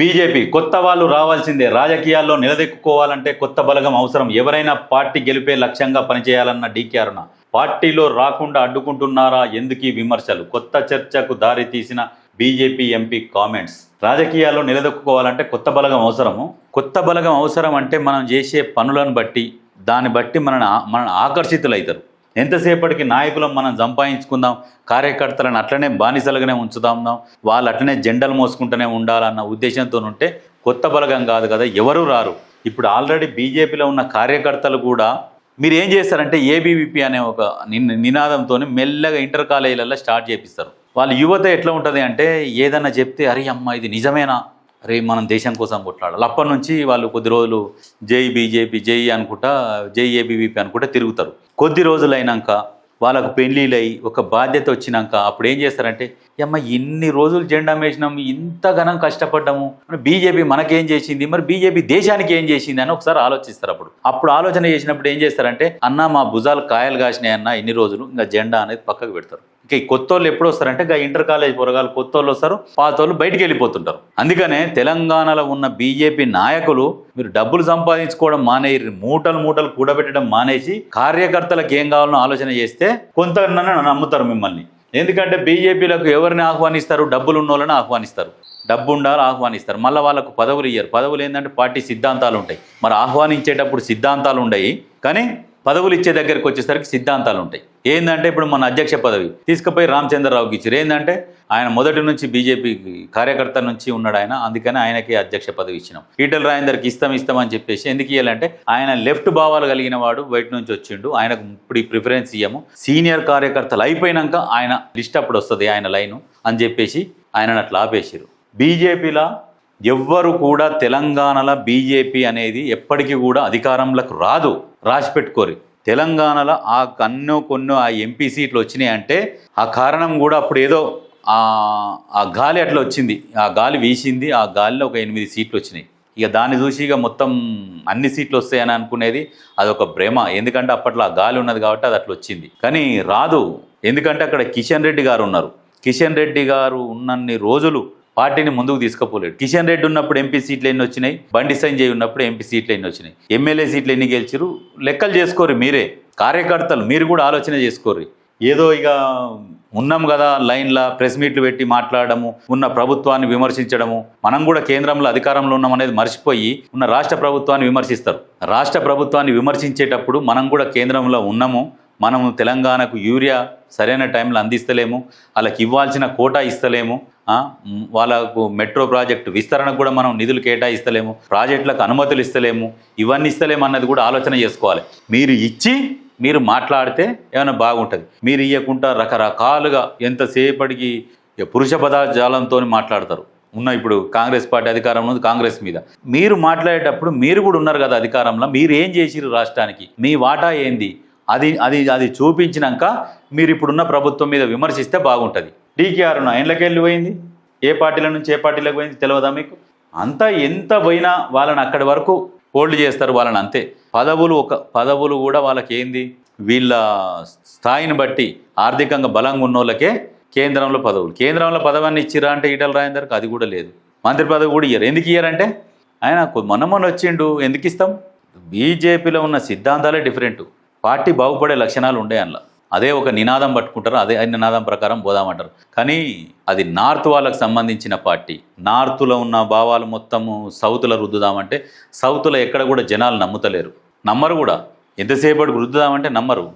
BJP కొత్త వాళ్ళు రావాల్సిందే. రాజకీయాల్లో నిలదెక్కుకోవాలంటే కొత్త బలగం అవసరం. ఎవరైనా పార్టీ గెలిపే లక్ష్యంగా పనిచేయాలన్న డీకే అరుణ. పార్టీలో రాకుండా అడ్డుకుంటున్నారా? ఎందుకు విమర్శలు? కొత్త చర్చకు దారి తీసిన బీజేపీ ఎంపీ కామెంట్స్. రాజకీయాల్లో నిలదొక్కుకోవాలంటే కొత్త బలగం అవసరము. కొత్త బలగం అవసరం అంటే మనం చేసే పనులను బట్టి దాన్ని బట్టి మన మన ఆకర్షితులవుతారు ఎంతసేపటికి నాయకులను మనం సంపాదించుకుందాం కార్యకర్తలను అట్లనే బానిసలుగానే ఉంచుదాం వాళ్ళు అట్లనే జెండలు మోసుకుంటూనే ఉండాలన్న ఉద్దేశంతో ఉంటే కొత్త బలగం కాదు కదా ఎవరు రారు. ఇప్పుడు ఆల్రెడీ బీజేపీలో ఉన్న కార్యకర్తలు కూడా మీరు ఏం చేస్తారంటే ఏబీవీపీ అనే ఒక నిన్ నినాదంతో మెల్లగా ఇంటర్ కాలేజీలలో స్టార్ట్ చేపిస్తారు. వాళ్ళ యువత ఎట్లా ఉంటుంది అంటే ఏదన్నా చెప్తే అరే అమ్మ ఇది నిజమేనా? అరే మనం దేశం కోసం కొట్లాడాలి. అప్పటి నుంచి వాళ్ళు కొద్ది రోజులు జై బీజేపీ జై అనుకుంటా జై ఏబీవీపీ అనుకుంటా తిరుగుతారు. కొద్ది రోజులైనాక వాళ్ళకు పెళ్ళిళ్ళయి ఒక బాధ్యత వచ్చినాక అప్పుడు ఏం చేస్తారంటే అమ్మ ఇన్ని రోజులు జెండా వేసినాం ఇంతగానం కష్టపడ్డాము మరి బీజేపీ మనకేం చేసింది మరి బీజేపీ దేశానికి ఏం చేసింది అని ఒకసారి ఆలోచిస్తారు అప్పుడు. అప్పుడు ఆలోచన చేసినప్పుడు ఏం చేస్తారంటే అన్న మా భుజాలు కాయలు కాసినాయి అన్న ఇన్ని రోజులు ఇంకా జెండా అనేది పక్కకు పెడతారు. ఇంకా ఈ కొత్త వాళ్ళు ఎప్పుడు వస్తారంటే ఇంకా ఇంటర్ కాలేజ్ పొరగాలు కొత్త వాళ్ళు వస్తారు పాత వాళ్ళు బయటికి వెళ్ళిపోతుంటారు. అందుకనే తెలంగాణలో ఉన్న బీజేపీ నాయకులు మీరు డబ్బులు సంపాదించుకోవడం మానేయరు మూటలు మూటలు కూడబెట్టడం మానేసి కార్యకర్తలకు ఏం కావాలనో ఆలోచన చేస్తే కొంత నమ్ముతారు మిమ్మల్ని. ఎందుకంటే బీజేపీలకు ఎవరిని ఆహ్వానిస్తారు? డబ్బులు ఉన్న వాళ్ళని ఆహ్వానిస్తారు. డబ్బు ఉండాలి ఆహ్వానిస్తారు. మళ్ళీ వాళ్ళకు పదవులు ఇయ్యారు. పదవులు ఏంటంటే పార్టీ సిద్ధాంతాలు ఉంటాయి మరి ఆహ్వానించేటప్పుడు సిద్ధాంతాలు ఉండయి కానీ పదవులు ఇచ్చే దగ్గరికి వచ్చేసరికి సిద్ధాంతాలు ఉంటాయి ఏంటంటే ఇప్పుడు మన అధ్యక్ష పదవి తీసుకుపోయి రామచంద్రరావుకి ఇచ్చారు. ఏంటంటే ఆయన మొదటి నుంచి బీజేపీ కార్యకర్త నుంచి ఉన్నాడు ఆయన అందుకని ఆయనకి అధ్యక్ష పదవి ఇచ్చినాం. ఈటల రాజేందర్కి ఇస్తాం ఇస్తామని చెప్పేసి ఎందుకు ఇవ్వాలంటే ఆయన లెఫ్ట్ భావాలు కలిగిన వాడు బయట నుంచి వచ్చిండు. ఆయనకు ఇప్పుడు ఈ ప్రిఫరెన్స్ ఇయ్యము. సీనియర్ కార్యకర్తలు అయిపోయినాక ఆయన లిస్ట్ అప్పుడు వస్తుంది ఆయన లైను అని చెప్పేసి ఆయనను అట్లా ఆపేసారు బీజేపీలా ఎవ్వరు కూడా తెలంగాణలో బీజేపీ అనేది ఎప్పటికీ కూడా అధికారంలోకి రాదు. రాసి పెట్టుకోరు. తెలంగాణలో ఆ కన్నో కొన్నో ఆ ఎంపీ సీట్లు వచ్చినాయి అంటే ఆ కారణం కూడా అప్పుడు ఏదో ఆ గాలి అట్లా వచ్చింది. ఆ గాలి వీసింది ఆ గాలిలో ఒక ఎనిమిది సీట్లు వచ్చినాయి. ఇక దాన్ని చూసి ఇక మొత్తం అన్ని సీట్లు వస్తాయని అనుకునేది అదొక భ్రమ. ఎందుకంటే అప్పట్లో ఆ గాలి ఉన్నది కాబట్టి అది అట్లా వచ్చింది. కానీ రాదు. ఎందుకంటే అక్కడ కిషన్ రెడ్డి గారు ఉన్నారు. కిషన్ రెడ్డి గారు ఉన్నన్ని రోజులు పార్టీని ముందుకు తీసుకుపోలేడు కిషన్ రెడ్డి ఉన్నప్పుడు ఎంపీ సీట్లు ఎన్ని వచ్చినాయి? బండి సంజయ్ ఉన్నప్పుడు ఎంపీ సీట్లు ఎన్ని వచ్చినాయి? ఎమ్మెల్యే సీట్లు ఎన్ని గెలిచిరు లెక్కలు చేసుకోరు మీరే. కార్యకర్తలు మీరు కూడా ఆలోచన చేసుకోరు. ఏదో ఇక ఉన్నాం కదా లైన్లో ప్రెస్ మీట్లు పెట్టి మాట్లాడము ఉన్న ప్రభుత్వాన్ని విమర్శించడము. మనం కూడా కేంద్రంలో అధికారంలో ఉన్నాం అనేది మర్చిపోయి ఉన్న రాష్ట్ర ప్రభుత్వాన్ని విమర్శిస్తారు. రాష్ట్ర ప్రభుత్వాన్ని విమర్శించేటప్పుడు మనం కూడా కేంద్రంలో ఉన్నాము. మనము తెలంగాణకు యూరియా సరైన టైంలో అందిస్తలేము. వాళ్ళకి ఇవ్వాల్సిన కోటా ఇస్తలేము. వాళ్ళకు మెట్రో ప్రాజెక్టు విస్తరణకు కూడా మనం నిధులు కేటాయిస్తలేము ప్రాజెక్టులకు అనుమతులు ఇస్తలేము ఇవన్నీ ఇస్తలేము అన్నది కూడా ఆలోచన చేసుకోవాలి. మీరు ఇచ్చి మీరు మాట్లాడితే ఏమైనా బాగుంటుంది. మీరు ఇవ్వకుండా రకరకాలుగా ఎంతసేపటికి పురుష పదాజాలంతో మాట్లాడతారు. ఉన్న ఇప్పుడు కాంగ్రెస్ పార్టీ అధికారంలో ఉంది కాంగ్రెస్ మీద. మీరు మాట్లాడేటప్పుడు మీరు కూడా ఉన్నారు కదా అధికారంలో మీరు ఏం చేసిరు రాష్ట్రానికి? మీ వాటా ఏంది? అది అది అది చూపించినాక మీరు ఇప్పుడున్న ప్రభుత్వం మీద విమర్శిస్తే బాగుంటుంది. డీకేఆర్ ఆయనలోకి వెళ్ళి పోయింది. ఏ పార్టీల నుంచి ఏ పార్టీలకు పోయింది తెలియదా మీకు? అంతా ఎంత పోయినా వాళ్ళని అక్కడి వరకు హోల్డ్ చేస్తారు వాళ్ళని అంతే. పదవులు ఒక పదవులు కూడా వాళ్ళకి ఏంది? వీళ్ళ స్థాయిని బట్టి ఆర్థికంగా బలంగా ఉన్న వాళ్ళకే కేంద్రంలో పదవులు. కేంద్రంలో పదవాన్ని ఇచ్చిరా అంటే ఈటల రాయందరికి అది కూడా లేదు. మంత్రి పదవి కూడా ఇయ్యరు. ఎందుకు ఇయ్యారంటే? ఆయన కొ- మొన్న మొన్న వచ్చిండు. ఎందుకు ఇస్తాం? బీజేపీలో ఉన్న సిద్ధాంతాలే డిఫరెంట్ పార్టీ బాగుపడే లక్షణాలు ఉండే అందులో. అదే ఒక నినాదం పట్టుకుంటారు అదే నినాదం ప్రకారం పోదామంటారు. కానీ అది నార్త్ వాళ్ళకి సంబంధించిన పార్టీ. నార్త్లో ఉన్న భావాలు మొత్తము సౌత్లో రుద్దుదామంటే సౌత్లో ఎక్కడ కూడా జనాలు నమ్ముతలేరు. నమ్మరు కూడా. ఎంతసేపటికి రుద్దుదామంటే నమ్మరు.